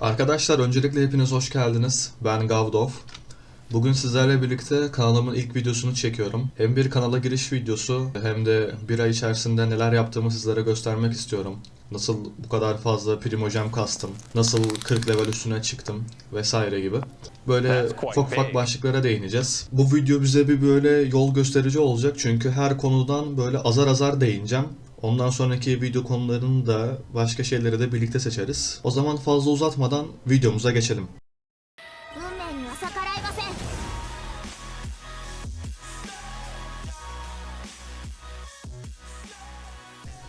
Arkadaşlar öncelikle hepiniz hoş geldiniz. Ben Gavdov. Bugün sizlerle birlikte kanalımın ilk videosunu çekiyorum. Hem bir kanala giriş videosu hem de bir ay içerisinde neler yaptığımı sizlere göstermek istiyorum. Nasıl bu kadar fazla primojem kastım, nasıl 40 level üstüne çıktım vesaire gibi. Böyle ufak ufak başlıklara değineceğiz. Bu video bize bir böyle yol gösterici olacak çünkü her konudan böyle azar azar değineceğim. Ondan sonraki video konularını da başka şeyleri de birlikte seçeriz. O zaman fazla uzatmadan videomuza geçelim.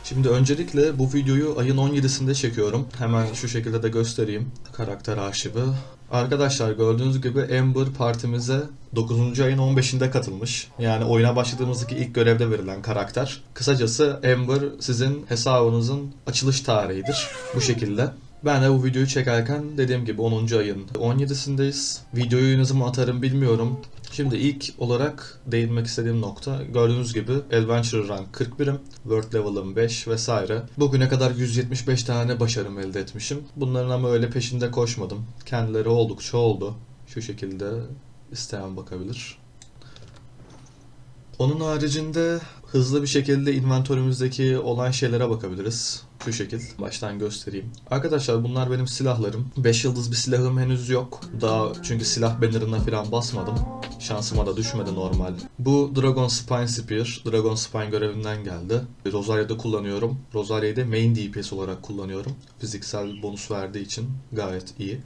Şimdi öncelikle bu videoyu ayın 17'sinde çekiyorum. Hemen şu şekilde de göstereyim karakter arşivi. Arkadaşlar gördüğünüz gibi Amber partimize 9. ayın 15'inde katılmış. Yani oyuna başladığımızdaki ilk görevde verilen karakter. Kısacası Amber sizin hesabınızın açılış tarihidir. Bu şekilde. Ben de bu videoyu çekerken dediğim gibi 10. ayın 17'sindeyiz. Videoyu ne zaman atarım bilmiyorum. Şimdi ilk olarak değinmek istediğim nokta gördüğünüz gibi Adventure Rank 41'im, World Level'ım 5 vesaire. Bugüne kadar 175 tane başarım elde etmişim. Bunların ama öyle peşinde koşmadım. Kendileri oldukça oldu. Şu şekilde isteyen bakabilir. Onun haricinde hızlı bir şekilde inventörümüzdeki olan şeylere bakabiliriz. Şu şekil baştan göstereyim. Arkadaşlar bunlar benim silahlarım. 5 yıldız bir silahım henüz yok. Daha çünkü silah bannerına falan basmadım. Şansıma da düşmedi normal. Bu Dragon Spine Spear. Dragon Spine görevinden geldi. Rosaria'da kullanıyorum. Rosaria'yı da main DPS olarak kullanıyorum. Fiziksel bonus verdiği için gayet iyi.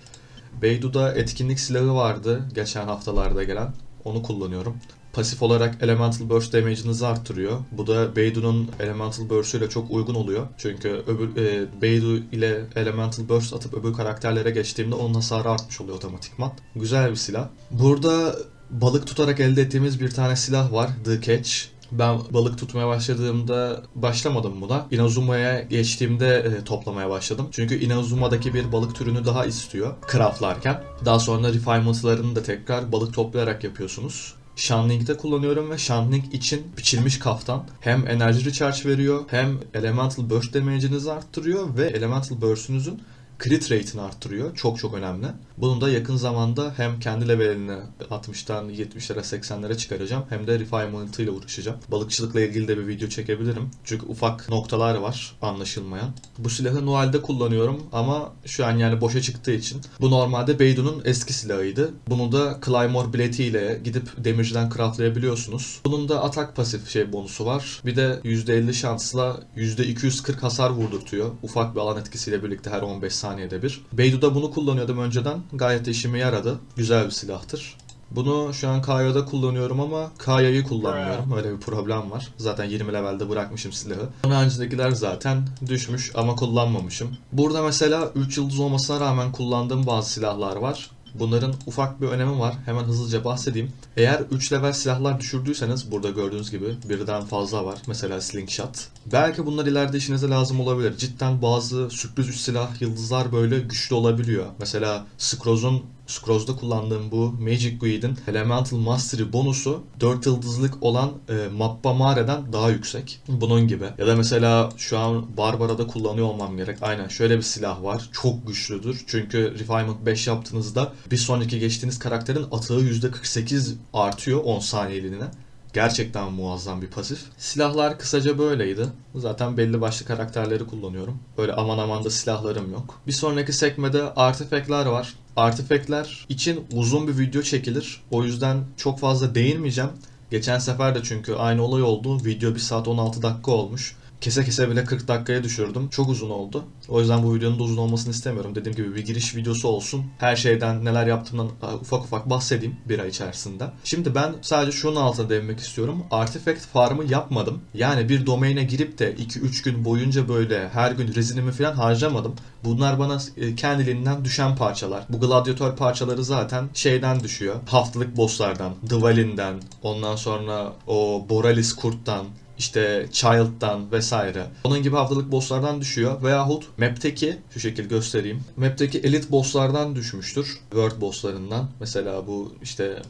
Beydu'da etkinlik silahı vardı geçen haftalarda gelen. Onu kullanıyorum. Pasif olarak Elemental Burst damage'ınızı arttırıyor. Bu da Beydu'nun Elemental Burst ile çok uygun oluyor. Çünkü öbür e, Beydu ile Elemental Burst atıp öbür karakterlere geçtiğimde onun hasarı artmış oluyor otomatikman. Güzel bir silah. Burada balık tutarak elde ettiğimiz bir tane silah var. The Catch. Ben balık tutmaya başladığımda başlamadım buna. Inazuma'ya geçtiğimde e, toplamaya başladım. Çünkü Inazuma'daki bir balık türünü daha istiyor craftlarken. Daha sonra refinement'larını da tekrar balık toplayarak yapıyorsunuz. Shanling'de kullanıyorum ve Shanling için biçilmiş kaftan hem enerji recharge veriyor hem elemental burst damage'inizi arttırıyor ve elemental burst'ünüzün crit rate'ini arttırıyor. Çok çok önemli. Bunu da yakın zamanda hem kendi levelini 60'tan 70'lere 80'lere çıkaracağım hem de refinement ile uğraşacağım. Balıkçılıkla ilgili de bir video çekebilirim. Çünkü ufak noktalar var anlaşılmayan. Bu silahı Noel'de kullanıyorum ama şu an yani boşa çıktığı için. Bu normalde Beydu'nun eski silahıydı. Bunu da Claymore bileti ile gidip demirciden craftlayabiliyorsunuz. Bunun da atak pasif şey bonusu var. Bir de %50 şansla %240 hasar vurdurtuyor. Ufak bir alan etkisiyle birlikte her 15 saniyede bir. Beydu'da bunu kullanıyordum önceden. Gayet işime yaradı. Güzel bir silahtır. Bunu şu an Kaya'da kullanıyorum ama Kaya'yı kullanmıyorum. Öyle bir problem var. Zaten 20 levelde bırakmışım silahı. Onun haricindekiler zaten düşmüş ama kullanmamışım. Burada mesela 3 yıldız olmasına rağmen kullandığım bazı silahlar var. Bunların ufak bir önemi var. Hemen hızlıca bahsedeyim. Eğer 3 level silahlar düşürdüyseniz burada gördüğünüz gibi birden fazla var. Mesela slingshot. Belki bunlar ileride işinize lazım olabilir. Cidden bazı sürpriz 3 silah yıldızlar böyle güçlü olabiliyor. Mesela Skroz'un Scrolls'da kullandığım bu Magic Guide'in Elemental Mastery bonusu 4 yıldızlık olan e, Mappa Mare'den daha yüksek. Bunun gibi. Ya da mesela şu an Barbara'da kullanıyor olmam gerek. Aynen şöyle bir silah var. Çok güçlüdür. Çünkü Refinement 5 yaptığınızda bir sonraki geçtiğiniz karakterin atığı %48 artıyor 10 saniyeliğine. Gerçekten muazzam bir pasif. Silahlar kısaca böyleydi. Zaten belli başlı karakterleri kullanıyorum. Böyle aman aman da silahlarım yok. Bir sonraki sekmede artifekler var. Artifekler için uzun bir video çekilir. O yüzden çok fazla değinmeyeceğim. Geçen sefer de çünkü aynı olay oldu. Video 1 saat 16 dakika olmuş. Kese kese bile 40 dakikaya düşürdüm. Çok uzun oldu. O yüzden bu videonun da uzun olmasını istemiyorum. Dediğim gibi bir giriş videosu olsun. Her şeyden neler yaptığımdan ufak ufak bahsedeyim bir ay içerisinde. Şimdi ben sadece şunun altına değinmek istiyorum. Artifact farmı yapmadım. Yani bir domaine girip de 2-3 gün boyunca böyle her gün rezinimi falan harcamadım. Bunlar bana e, kendiliğinden düşen parçalar. Bu gladyatör parçaları zaten şeyden düşüyor. Haftalık bosslardan, Dvalin'den, ondan sonra o Boralis kurttan, işte Child'dan vesaire. Onun gibi haftalık bosslardan düşüyor. Veyahut map'teki şu şekil göstereyim. Map'teki elit bosslardan düşmüştür. World bosslarından. Mesela bu işte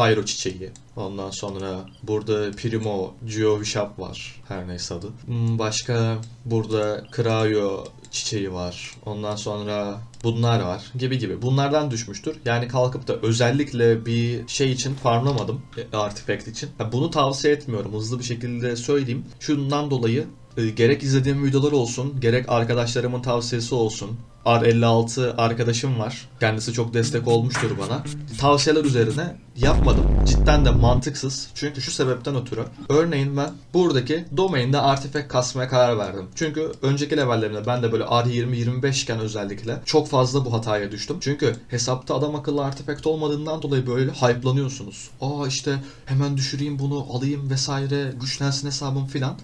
Pyro çiçeği. Ondan sonra burada Primo Geovishap var. Her neyse adı. Hmm, Başka burada Cryo çiçeği var. Ondan sonra bunlar var gibi gibi. Bunlardan düşmüştür. Yani kalkıp da özellikle bir şey için farmlamadım. e, Artifact için. Bunu tavsiye etmiyorum. Hızlı bir şekilde söyleyeyim. Şundan dolayı gerek izlediğim videolar olsun, gerek arkadaşlarımın tavsiyesi olsun. R56 arkadaşım var. Kendisi çok destek olmuştur bana. Tavsiyeler üzerine yapmadım. Cidden de mantıksız. Çünkü şu sebepten ötürü. Örneğin ben buradaki domainde artifact kasmaya karar verdim. Çünkü önceki levellerimde ben de böyle R20-25 iken özellikle çok fazla bu hataya düştüm. Çünkü hesapta adam akıllı artifact olmadığından dolayı böyle hype'lanıyorsunuz. Aa işte hemen düşüreyim bunu alayım vesaire güçlensin hesabım filan.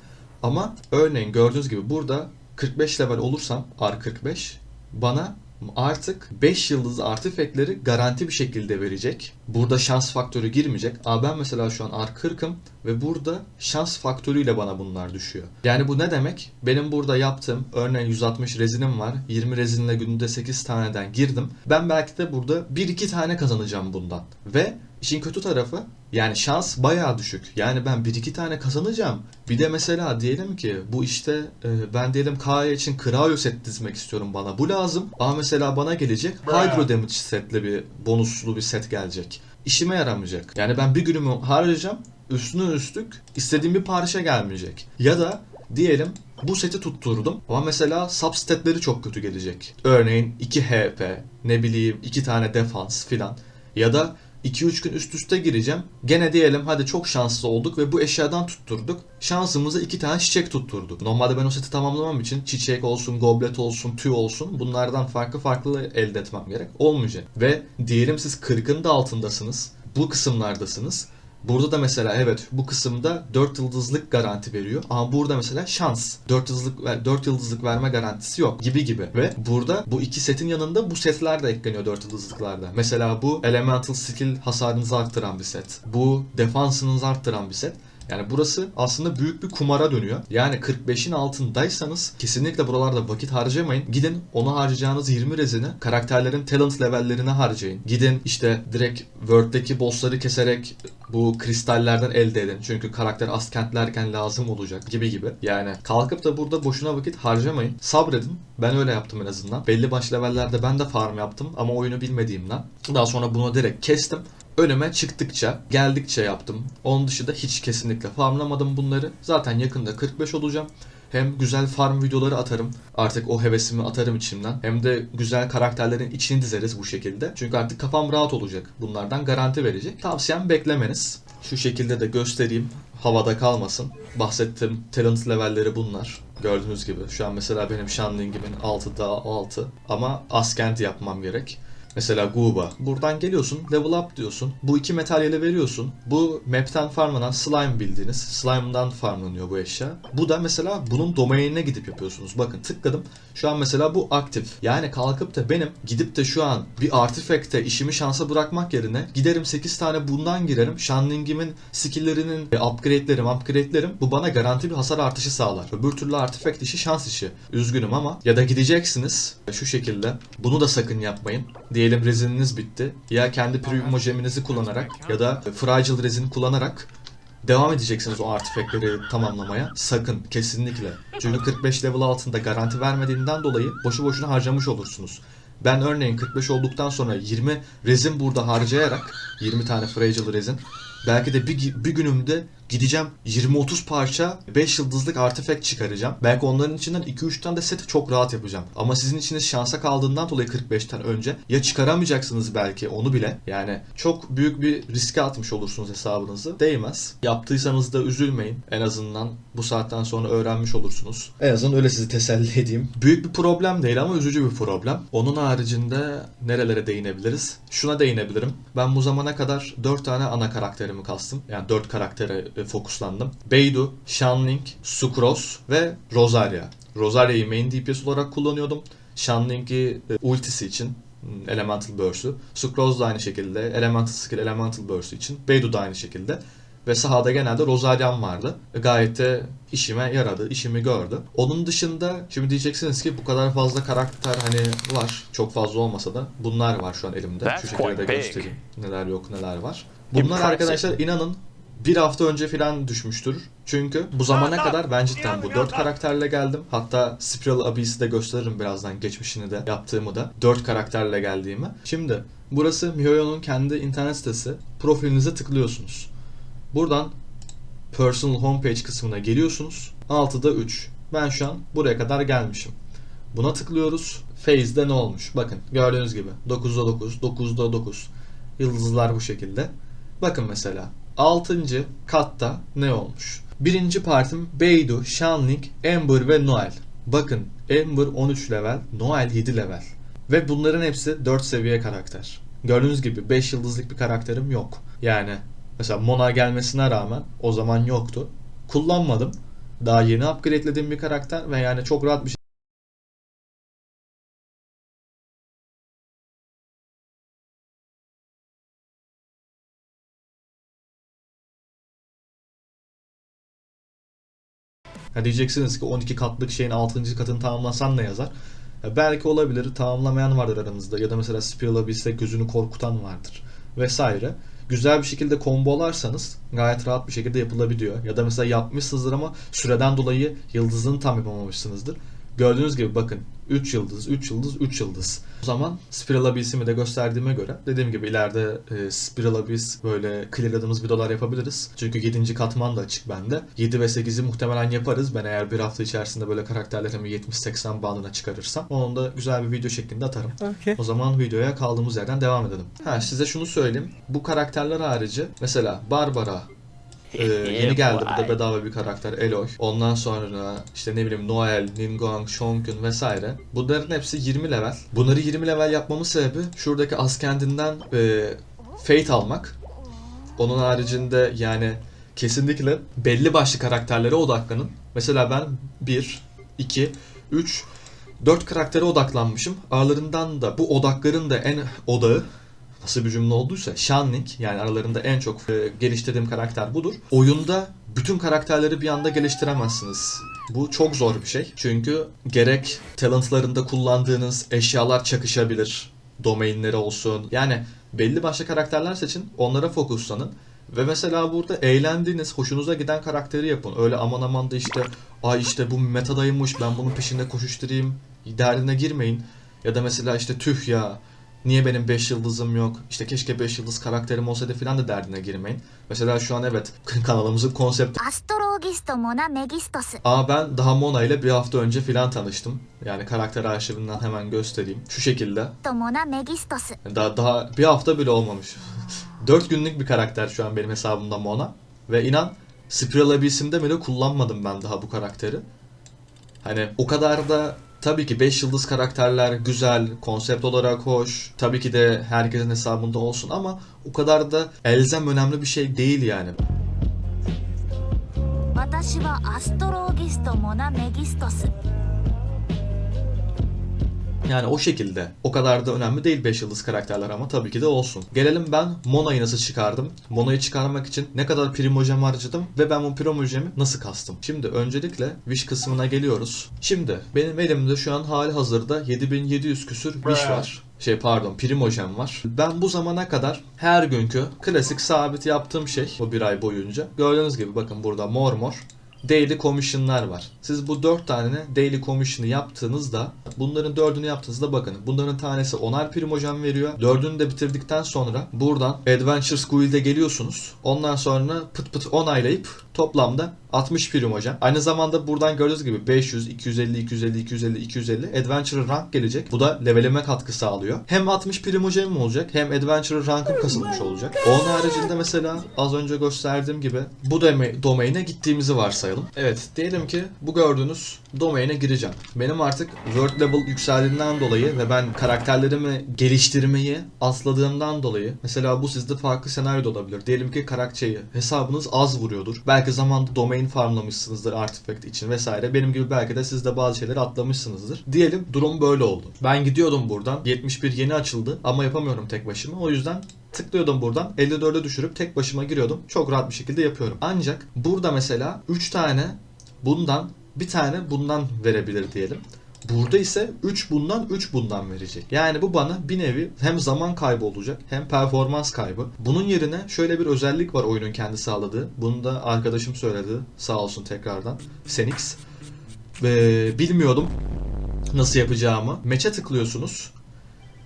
Ama örneğin gördüğünüz gibi burada 45 level olursam R45 bana artık 5 yıldız artifactleri garanti bir şekilde verecek. Burada şans faktörü girmeyecek. Ama ben mesela şu an R40'ım ve burada şans faktörüyle bana bunlar düşüyor. Yani bu ne demek? Benim burada yaptığım örneğin 160 rezinim var. 20 rezinle günde 8 taneden girdim. Ben belki de burada 1-2 tane kazanacağım bundan. Ve işin kötü tarafı yani şans bayağı düşük. Yani ben 1-2 tane kazanacağım. Bir de mesela diyelim ki bu işte e, ben diyelim Kaya için Cryo set dizmek istiyorum bana. Bu lazım. Ama mesela bana gelecek Hydro Damage setle bir bonuslu bir set gelecek. İşime yaramayacak. Yani ben bir günümü harcayacağım. Üstüne üstlük istediğim bir parça gelmeyecek. Ya da diyelim bu seti tutturdum ama mesela substatleri çok kötü gelecek. Örneğin 2 HP, ne bileyim 2 tane defans filan. Ya da 2-3 gün üst üste gireceğim. Gene diyelim hadi çok şanslı olduk ve bu eşyadan tutturduk. Şansımıza iki tane çiçek tutturduk. Normalde ben o seti tamamlamam için çiçek olsun, goblet olsun, tüy olsun bunlardan farklı farklı elde etmem gerek. Olmayacak. Ve diyelim siz 40'ın da altındasınız. Bu kısımlardasınız. Burada da mesela evet bu kısımda 4 yıldızlık garanti veriyor ama burada mesela şans 4 yıldızlık 4 yıldızlık verme garantisi yok gibi gibi ve burada bu iki setin yanında bu setler de ekleniyor 4 yıldızlıklarda. Mesela bu elemental skill hasarınızı arttıran bir set. Bu defansınızı arttıran bir set. Yani burası aslında büyük bir kumara dönüyor. Yani 45'in altındaysanız kesinlikle buralarda vakit harcamayın. Gidin onu harcayacağınız 20 rezini karakterlerin talent levellerine harcayın. Gidin işte direkt World'deki bossları keserek bu kristallerden elde edin. Çünkü karakter askentlerken lazım olacak gibi gibi. Yani kalkıp da burada boşuna vakit harcamayın. Sabredin. Ben öyle yaptım en azından. Belli başlı levellerde ben de farm yaptım ama oyunu bilmediğimden. Daha sonra bunu direkt kestim. Önüme çıktıkça, geldikçe yaptım. Onun dışında hiç kesinlikle farmlamadım bunları. Zaten yakında 45 olacağım. Hem güzel farm videoları atarım. Artık o hevesimi atarım içimden. Hem de güzel karakterlerin içini dizeriz bu şekilde. Çünkü artık kafam rahat olacak. Bunlardan garanti verecek. Tavsiyem beklemeniz. Şu şekilde de göstereyim. Havada kalmasın. Bahsettiğim talent levelleri bunlar. Gördüğünüz gibi. Şu an mesela benim Shanling'imin 6'da 6. Ama askent yapmam gerek. Mesela Guba. Buradan geliyorsun, level up diyorsun. Bu iki materyali veriyorsun. Bu map'ten farmlanan slime bildiğiniz. Slime'dan farmlanıyor bu eşya. Bu da mesela bunun domainine gidip yapıyorsunuz. Bakın tıkladım. Şu an mesela bu aktif. Yani kalkıp da benim gidip de şu an bir artifact'e işimi şansa bırakmak yerine giderim 8 tane bundan girerim. Shanling'imin skill'lerinin upgrade'lerim, upgrade'lerim bu bana garanti bir hasar artışı sağlar. Öbür türlü artifact işi şans işi. Üzgünüm ama ya da gideceksiniz şu şekilde. Bunu da sakın yapmayın. Diyelim rezininiz bitti. Ya kendi primojeminizi kullanarak ya da fragile rezin kullanarak devam edeceksiniz o artifactleri tamamlamaya. Sakın kesinlikle. Çünkü 45 level altında garanti vermediğinden dolayı boşu boşuna harcamış olursunuz. Ben örneğin 45 olduktan sonra 20 rezin burada harcayarak 20 tane fragile rezin belki de bir, bir günümde gideceğim 20-30 parça 5 yıldızlık artifact çıkaracağım. Belki onların içinden 2-3 tane de seti çok rahat yapacağım. Ama sizin içiniz şansa kaldığından dolayı 45'ten önce ya çıkaramayacaksınız belki onu bile. Yani çok büyük bir riske atmış olursunuz hesabınızı. Değmez. Yaptıysanız da üzülmeyin. En azından bu saatten sonra öğrenmiş olursunuz. En azından öyle sizi teselli edeyim. Büyük bir problem değil ama üzücü bir problem. Onun haricinde nerelere değinebiliriz? Şuna değinebilirim. Ben bu zamana kadar 4 tane ana karakterimi kastım. Yani 4 karaktere e, fokuslandım. Beidou, Shanling, Sucrose ve Rosaria. Rosaria'yı main DPS olarak kullanıyordum. Shanling'i e, ultisi için hmm, Elemental Burst'ü. Sucrose da aynı şekilde Elemental Skill, Elemental Burst için. Beidou da aynı şekilde. Ve sahada genelde Rosalian vardı. E, Gayet de işime yaradı, işimi gördü. Onun dışında şimdi diyeceksiniz ki bu kadar fazla karakter hani var. Çok fazla olmasa da bunlar var şu an elimde. That's Şu şekilde göstereyim. Neler yok neler var. Bunlar arkadaşlar inanın bir hafta önce falan düşmüştür. Çünkü bu zamana kadar ben cidden bu dört karakterle geldim. Hatta Spiral Abyss'i de gösteririm birazdan geçmişini de yaptığımı da. Dört karakterle geldiğimi. Şimdi burası MiHoYo'nun kendi internet sitesi. Profilinize tıklıyorsunuz. Buradan Personal Homepage kısmına geliyorsunuz. 6'da 3. Ben şu an buraya kadar gelmişim. Buna tıklıyoruz. Phase'de ne olmuş? Bakın gördüğünüz gibi 9'da 9, 9'da 9. Yıldızlar bu şekilde. Bakın mesela 6. katta ne olmuş? Birinci partim Beidou, Shanling, Ember ve Noel. Bakın Ember 13 level, Noel 7 level. Ve bunların hepsi 4 seviye karakter. Gördüğünüz gibi 5 yıldızlık bir karakterim yok. Yani mesela Mona gelmesine rağmen o zaman yoktu. Kullanmadım. Daha yeni upgradelediğim bir karakter ve yani çok rahat bir Ha diyeceksiniz ki 12 katlık şeyin 6. katını tamamlasan ne yazar? Ya belki olabilir. Tamamlamayan vardır aramızda. Ya da mesela Spiral Abyss'te gözünü korkutan vardır. Vesaire. Güzel bir şekilde kombolarsanız gayet rahat bir şekilde yapılabiliyor. Ya da mesela yapmışsınızdır ama süreden dolayı yıldızını tam yapamamışsınızdır. Gördüğünüz gibi bakın 3 yıldız, 3 yıldız, 3 yıldız. O zaman Spiral Abyss'imi de gösterdiğime göre dediğim gibi ileride e, Spiral Abyss böyle clearladığımız videolar yapabiliriz. Çünkü 7. katman da açık bende. 7 ve 8'i muhtemelen yaparız. Ben eğer bir hafta içerisinde böyle karakterlerimi 70-80 bandına çıkarırsam onu da güzel bir video şeklinde atarım. Okay. O zaman videoya kaldığımız yerden devam edelim. Ha size şunu söyleyeyim. Bu karakterler harici mesela Barbara e, yeni geldi. Bu da bedava bir karakter Eloy. Ondan sonra işte ne bileyim Noel, Ningguang, Shonkun vesaire. Bunların hepsi 20 level. Bunları 20 level yapmamın sebebi şuradaki Askendinden e, Fate almak. Onun haricinde yani kesinlikle belli başlı karakterlere odaklanın. Mesela ben 1, 2, 3, 4 karaktere odaklanmışım. Aralarından da bu odakların da en odağı nasıl bir cümle olduysa Shanling yani aralarında en çok e, geliştirdiğim karakter budur. Oyunda bütün karakterleri bir anda geliştiremezsiniz. Bu çok zor bir şey. Çünkü gerek talentlarında kullandığınız eşyalar çakışabilir. Domainleri olsun. Yani belli başlı karakterler seçin. Onlara fokuslanın. Ve mesela burada eğlendiğiniz, hoşunuza giden karakteri yapın. Öyle aman aman da işte ay işte bu metadaymış ben bunun peşinde koşuşturayım derdine girmeyin. Ya da mesela işte tüh ya niye benim 5 yıldızım yok, işte keşke 5 yıldız karakterim olsaydı filan da derdine girmeyin. Mesela şu an evet kanalımızın konsepti... Astrologisto Mona Megistosu. Aa ben daha Mona ile bir hafta önce filan tanıştım. Yani karakter arşivinden hemen göstereyim. Şu şekilde. Mona Megistosu. Daha, daha bir hafta bile olmamış. 4 günlük bir karakter şu an benim hesabımda Mona. Ve inan Spiral Abyss'imde bile kullanmadım ben daha bu karakteri. Hani o kadar da tabii ki 5 yıldız karakterler güzel, konsept olarak hoş. Tabii ki de herkesin hesabında olsun ama o kadar da elzem önemli bir şey değil yani. 私はアストローギストモナメギストス yani o şekilde. O kadar da önemli değil 5 yıldız karakterler ama tabii ki de olsun. Gelelim ben Mona'yı nasıl çıkardım? Mona'yı çıkarmak için ne kadar primojem harcadım ve ben bu primojemi nasıl kastım? Şimdi öncelikle Wish kısmına geliyoruz. Şimdi benim elimde şu an hali hazırda 7700 küsür Wish var. Şey pardon primojem var. Ben bu zamana kadar her günkü klasik sabit yaptığım şey bu bir ay boyunca. Gördüğünüz gibi bakın burada mor mor daily commission'lar var. Siz bu 4 tane daily commission'ı yaptığınızda bunların dördünü yaptığınızda bakın bunların tanesi 10'ar primojen veriyor. Dördünü de bitirdikten sonra buradan Adventures Guild'e geliyorsunuz. Ondan sonra pıt pıt onaylayıp toplamda 60 primojen. Aynı zamanda buradan gördüğünüz gibi 500, 250, 250, 250, 250 Adventure rank gelecek. Bu da leveleme katkı sağlıyor. Hem 60 primojenim olacak hem Adventure rankım kasılmış olacak. Onun haricinde mesela az önce gösterdiğim gibi bu domaine gittiğimizi varsayalım. Evet diyelim ki bu gördüğünüz domaine gireceğim. Benim artık word level yükseldiğinden dolayı ve ben karakterlerimi geliştirmeyi asladığımdan dolayı mesela bu sizde farklı senaryo olabilir. Diyelim ki karakteyi hesabınız az vuruyordur. Belki zamanda domain farmlamışsınızdır artifact için vesaire. Benim gibi belki de siz de bazı şeyleri atlamışsınızdır. Diyelim durum böyle oldu. Ben gidiyordum buradan. 71 yeni açıldı ama yapamıyorum tek başıma. O yüzden tıklıyordum buradan 54'e düşürüp tek başıma giriyordum. Çok rahat bir şekilde yapıyorum. Ancak burada mesela 3 tane bundan bir tane bundan verebilir diyelim. Burada ise 3 bundan 3 bundan verecek. Yani bu bana bir nevi hem zaman kaybı olacak hem performans kaybı. Bunun yerine şöyle bir özellik var oyunun kendi sağladığı. Bunu da arkadaşım söyledi. Sağ olsun tekrardan. Senix. Ve bilmiyordum nasıl yapacağımı. Meçe tıklıyorsunuz.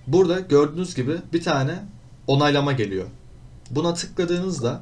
Burada gördüğünüz gibi bir tane onaylama geliyor. Buna tıkladığınızda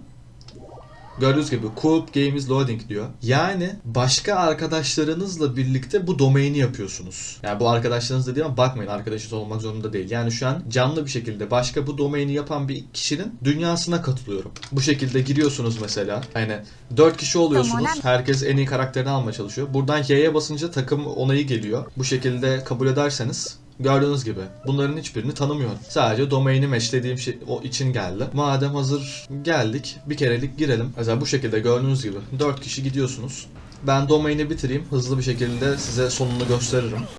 gördüğünüz gibi Coop Game is Loading diyor. Yani başka arkadaşlarınızla birlikte bu domaini yapıyorsunuz. Yani bu arkadaşlarınız dediğim ama bakmayın arkadaşınız olmak zorunda değil. Yani şu an canlı bir şekilde başka bu domaini yapan bir kişinin dünyasına katılıyorum. Bu şekilde giriyorsunuz mesela. Yani 4 kişi oluyorsunuz. Herkes en iyi karakterini almaya çalışıyor. Buradan Y'ye basınca takım onayı geliyor. Bu şekilde kabul ederseniz Gördüğünüz gibi bunların hiçbirini tanımıyorum. Sadece domaini meşlediğim şey o için geldi. Madem hazır geldik bir kerelik girelim. Mesela bu şekilde gördüğünüz gibi 4 kişi gidiyorsunuz. Ben domaini bitireyim. Hızlı bir şekilde size sonunu gösteririm.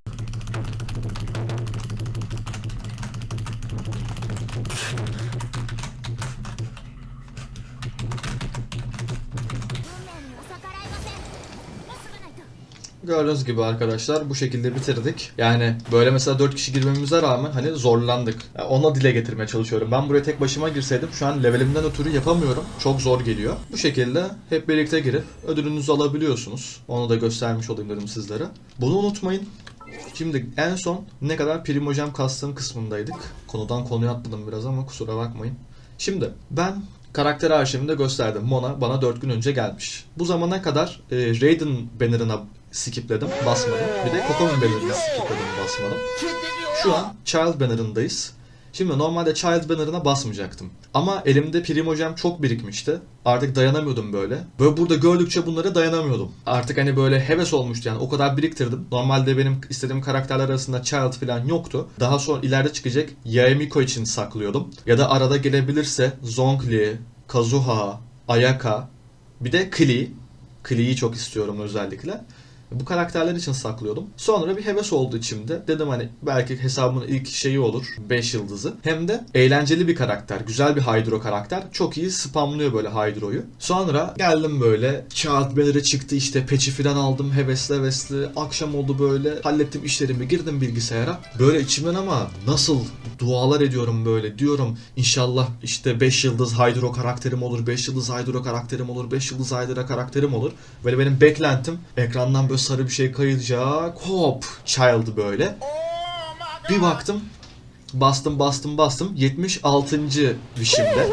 Gördüğünüz gibi arkadaşlar bu şekilde bitirdik. Yani böyle mesela 4 kişi girmemize rağmen hani zorlandık. Yani ona dile getirmeye çalışıyorum. Ben buraya tek başıma girseydim şu an levelimden ötürü yapamıyorum. Çok zor geliyor. Bu şekilde hep birlikte girip ödülünüzü alabiliyorsunuz. Onu da göstermiş olayım dedim sizlere. Bunu unutmayın. Şimdi en son ne kadar primojem kastığım kısmındaydık. Konudan konuya atladım biraz ama kusura bakmayın. Şimdi ben karakter arşivimde gösterdim. Mona bana 4 gün önce gelmiş. Bu zamana kadar e, Raiden banner'ına skipledim, basmadım. Bir de Kokomi banner'ına skipledim, basmadım. Şu an Child banner'ındayız. Şimdi normalde Child banner'ına basmayacaktım. Ama elimde Primojem çok birikmişti. Artık dayanamıyordum böyle. Böyle burada gördükçe bunlara dayanamıyordum. Artık hani böyle heves olmuştu yani o kadar biriktirdim. Normalde benim istediğim karakterler arasında Child falan yoktu. Daha sonra ileride çıkacak Yaemiko için saklıyordum. Ya da arada gelebilirse Zhongli, Kazuha, Ayaka, bir de Klee. Klee'yi çok istiyorum özellikle. Bu karakterler için saklıyordum. Sonra bir heves oldu içimde. Dedim hani belki hesabımın ilk şeyi olur. 5 yıldızı. Hem de eğlenceli bir karakter. Güzel bir Hydro karakter. Çok iyi spamlıyor böyle Hydro'yu. Sonra geldim böyle. Kağıt banner'ı çıktı işte. Peçi falan aldım. Hevesli hevesli. Akşam oldu böyle. Hallettim işlerimi. Girdim bilgisayara. Böyle içimden ama nasıl dualar ediyorum böyle. Diyorum inşallah işte 5 yıldız Hydro karakterim olur. 5 yıldız Hydro karakterim olur. 5 yıldız Hydro karakterim olur. Böyle benim beklentim ekrandan böyle sarı bir şey kayılacak. Hop child böyle. Bir baktım bastım bastım bastım 76. wishimde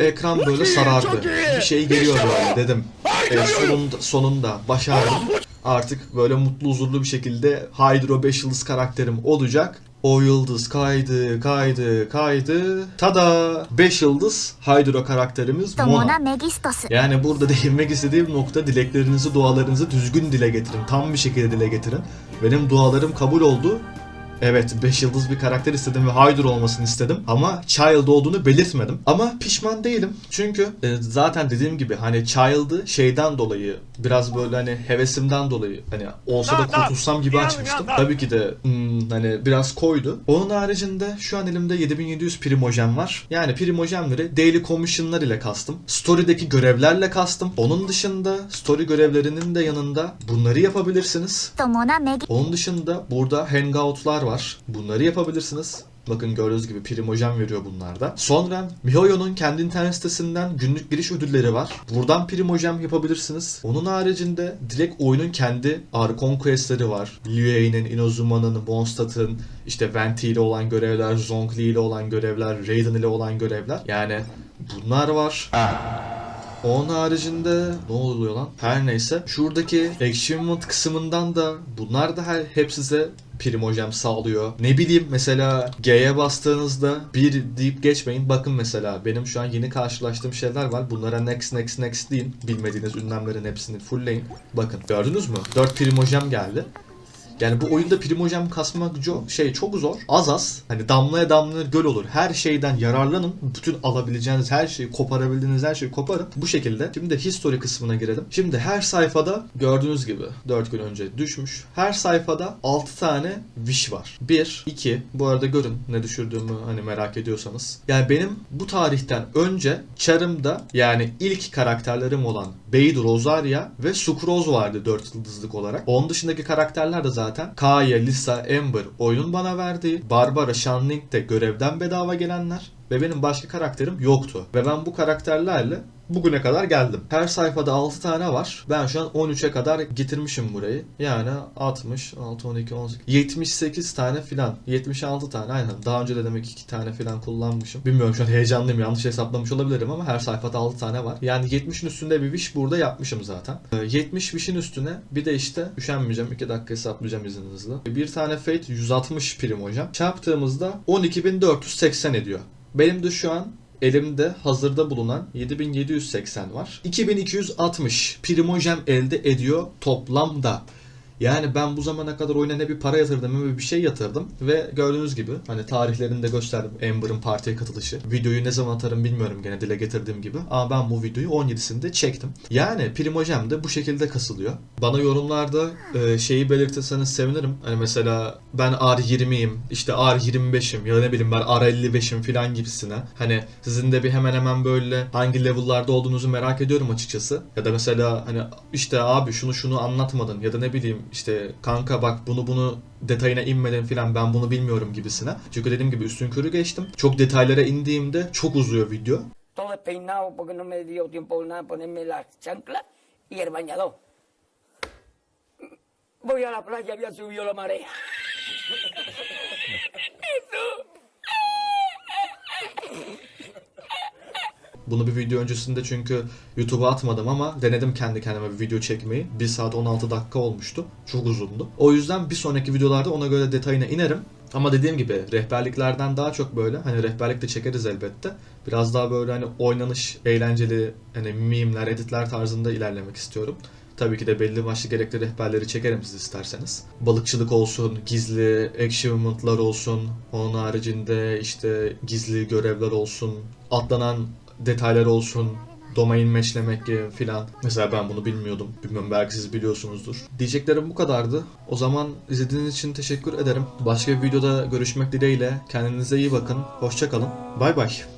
ekran böyle sarardı. Bir şey geliyor böyle dedim. E, sonunda, sonunda başardım. Artık böyle mutlu huzurlu bir şekilde Hydro 5 yıldız karakterim olacak. O yıldız kaydı, kaydı, kaydı. Tada! 5 yıldız Hydro karakterimiz Mona. Yani burada değinmek istediğim nokta dileklerinizi, dualarınızı düzgün dile getirin. Tam bir şekilde dile getirin. Benim dualarım kabul oldu. Evet 5 yıldız bir karakter istedim ve Hyder olmasını istedim ama Child olduğunu belirtmedim. Ama pişman değilim çünkü e, zaten dediğim gibi hani Child'ı şeyden dolayı biraz böyle hani hevesimden dolayı hani olsa da kurtulsam gibi açmıştım. Tabii ki de hmm, hani biraz koydu. Onun haricinde şu an elimde 7700 primojen var. Yani primojemleri daily commission'lar ile kastım. Story'deki görevlerle kastım. Onun dışında story görevlerinin de yanında bunları yapabilirsiniz. Onun dışında burada hangout'lar var. Bunları yapabilirsiniz. Bakın gördüğünüz gibi primojen veriyor bunlarda. Sonra MiHoYo'nun kendi internet sitesinden günlük giriş ödülleri var. Buradan primojem yapabilirsiniz. Onun haricinde direkt oyunun kendi Archon questleri var. Liu Yang'in, Inazuma'nın, Mondstadt'ın, işte Venti ile olan görevler, Zhongli ile olan görevler, Raiden ile olan görevler. Yani bunlar var. Onun haricinde ne oluyor lan? Her neyse. Şuradaki achievement kısmından da bunlar da her, hep size primojem sağlıyor. Ne bileyim mesela G'ye bastığınızda bir deyip geçmeyin. Bakın mesela benim şu an yeni karşılaştığım şeyler var. Bunlara next next next deyin. Bilmediğiniz ünlemlerin hepsini fullleyin. Bakın gördünüz mü? 4 primojem geldi. Yani bu oyunda primojem kasmak şey çok zor. Az az. Hani damlaya damlaya göl olur. Her şeyden yararlanın. Bütün alabileceğiniz her şeyi, koparabildiğiniz her şeyi koparın. Bu şekilde. Şimdi de history kısmına girelim. Şimdi her sayfada gördüğünüz gibi 4 gün önce düşmüş. Her sayfada 6 tane wish var. 1, 2. Bu arada görün ne düşürdüğümü hani merak ediyorsanız. Yani benim bu tarihten önce Charm'da yani ilk karakterlerim olan Beidou, Rosaria ve Sucrose vardı 4 yıldızlık olarak. Onun dışındaki karakterler de zaten Kaya, Lisa, Amber oyunun bana verdiği, Barbara, Shanling de görevden bedava gelenler ve benim başka karakterim yoktu. Ve ben bu karakterlerle bugüne kadar geldim. Her sayfada 6 tane var. Ben şu an 13'e kadar getirmişim burayı. Yani 60, 6, 12, 18, 78 tane filan. 76 tane aynen. Daha önce de demek 2 tane filan kullanmışım. Bilmiyorum şu an heyecanlıyım. Yanlış hesaplamış olabilirim ama her sayfada 6 tane var. Yani 70'in üstünde bir wish burada yapmışım zaten. Ee, 70 wish'in üstüne bir de işte üşenmeyeceğim. 2 dakika hesaplayacağım izninizle. Bir tane Fate 160 prim hocam. Çarptığımızda 12.480 ediyor. Benim de şu an elimde hazırda bulunan 7780 var. 2260 primojem elde ediyor toplamda. Yani ben bu zamana kadar oyuna ne bir para yatırdım ne bir şey yatırdım ve gördüğünüz gibi hani tarihlerini de gösterdim Amber'ın partiye katılışı. Videoyu ne zaman atarım bilmiyorum gene dile getirdiğim gibi ama ben bu videoyu 17'sinde çektim. Yani primojem de bu şekilde kasılıyor. Bana yorumlarda e, şeyi belirtirseniz sevinirim. Hani mesela ben R20'yim işte R25'im ya ne bileyim ben R55'im filan gibisine. Hani sizin de bir hemen hemen böyle hangi level'larda olduğunuzu merak ediyorum açıkçası. Ya da mesela hani işte abi şunu şunu anlatmadın ya da ne bileyim işte kanka bak bunu bunu detayına inmeden filan ben bunu bilmiyorum gibisine. Çünkü dediğim gibi üstün körü geçtim. Çok detaylara indiğimde çok uzuyor video. todo despeinado porque no me dio tiempo nada ponerme las chanclas y el bañador. Voy a la playa, había subido la marea. Bunu bir video öncesinde çünkü YouTube'a atmadım ama denedim kendi kendime bir video çekmeyi. 1 saat 16 dakika olmuştu. Çok uzundu. O yüzden bir sonraki videolarda ona göre detayına inerim. Ama dediğim gibi rehberliklerden daha çok böyle hani rehberlik de çekeriz elbette. Biraz daha böyle hani oynanış, eğlenceli hani mimler, editler tarzında ilerlemek istiyorum. Tabii ki de belli başlı gerekli rehberleri çekerim siz isterseniz. Balıkçılık olsun, gizli achievement'lar olsun, onun haricinde işte gizli görevler olsun, atlanan detaylar olsun, domain gibi filan. Mesela ben bunu bilmiyordum. Bilmiyorum belki siz biliyorsunuzdur. Diyeceklerim bu kadardı. O zaman izlediğiniz için teşekkür ederim. Başka bir videoda görüşmek dileğiyle. Kendinize iyi bakın. Hoşçakalın. Bay bay.